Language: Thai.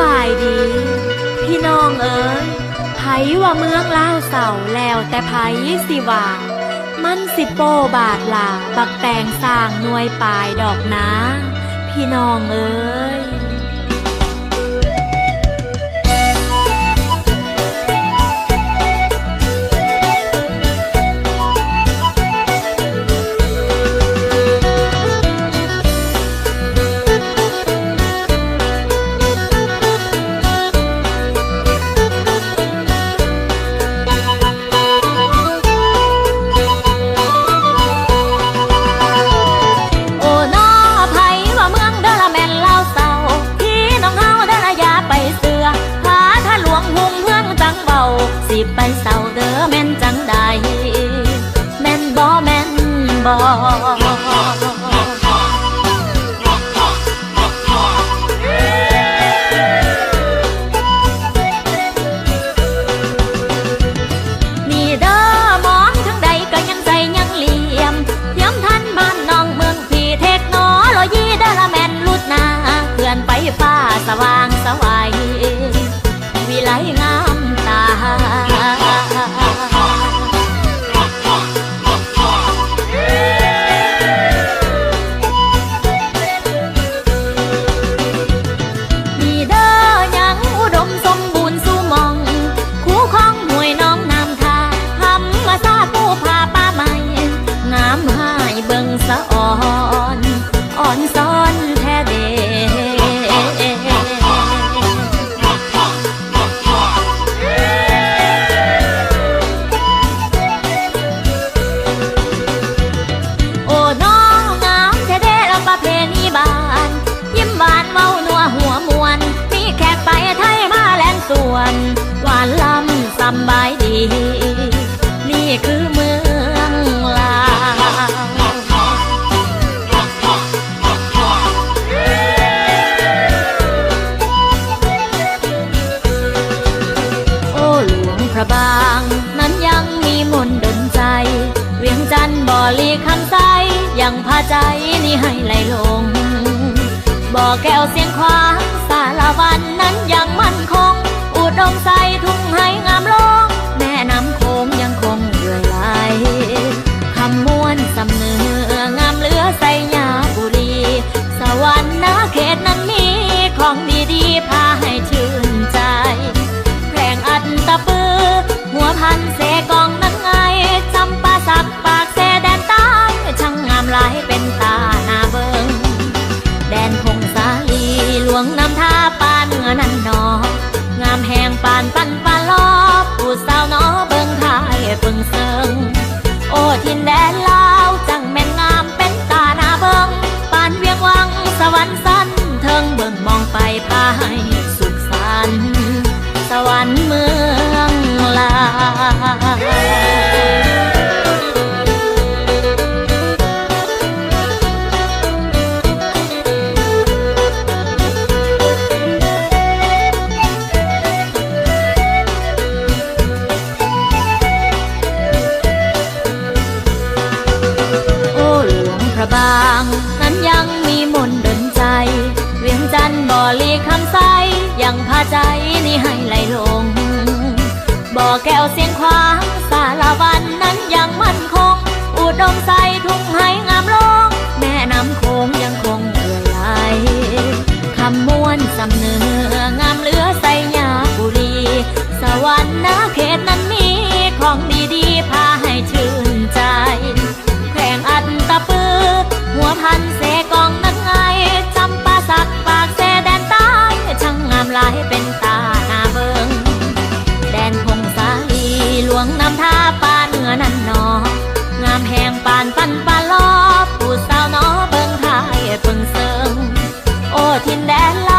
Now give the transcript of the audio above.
บายดี พี่น้องเอ๋ยไผว่าเมืองล่าวเสาแล้วแต่ไผสิว่า มันสิโปบาทลาบักแตงสร้างนวยปลายดอกนะ พี่น้องเอ๋ย 汪汪 นี่คือเมืองลาโอหลวงพระบางนั้นยังมีมนดนใจ เวียงจันบ่อลีคันไยังพาใจนี่ให้ไหลลง บ่อแก้วเสียงควา วเสียงควางสารวันนั้นยังมั่นคง อุดมใสทุ่งไห้งามลงแม่น้ำคงยังคงเหื่อยไหลคำม้วนสำเนืองามเหลือใสยาบุรี สวรรค์นาเขตนั้นมีของดีๆพาให้ชื่นใจ แข่งอันตะปือหัวพัน งนำท่าปานเหนือนันนองามแห่งปานปันปานลอผู้สาวนอเบิ่งทายเบิ่งเสิงโอ้ทินแดน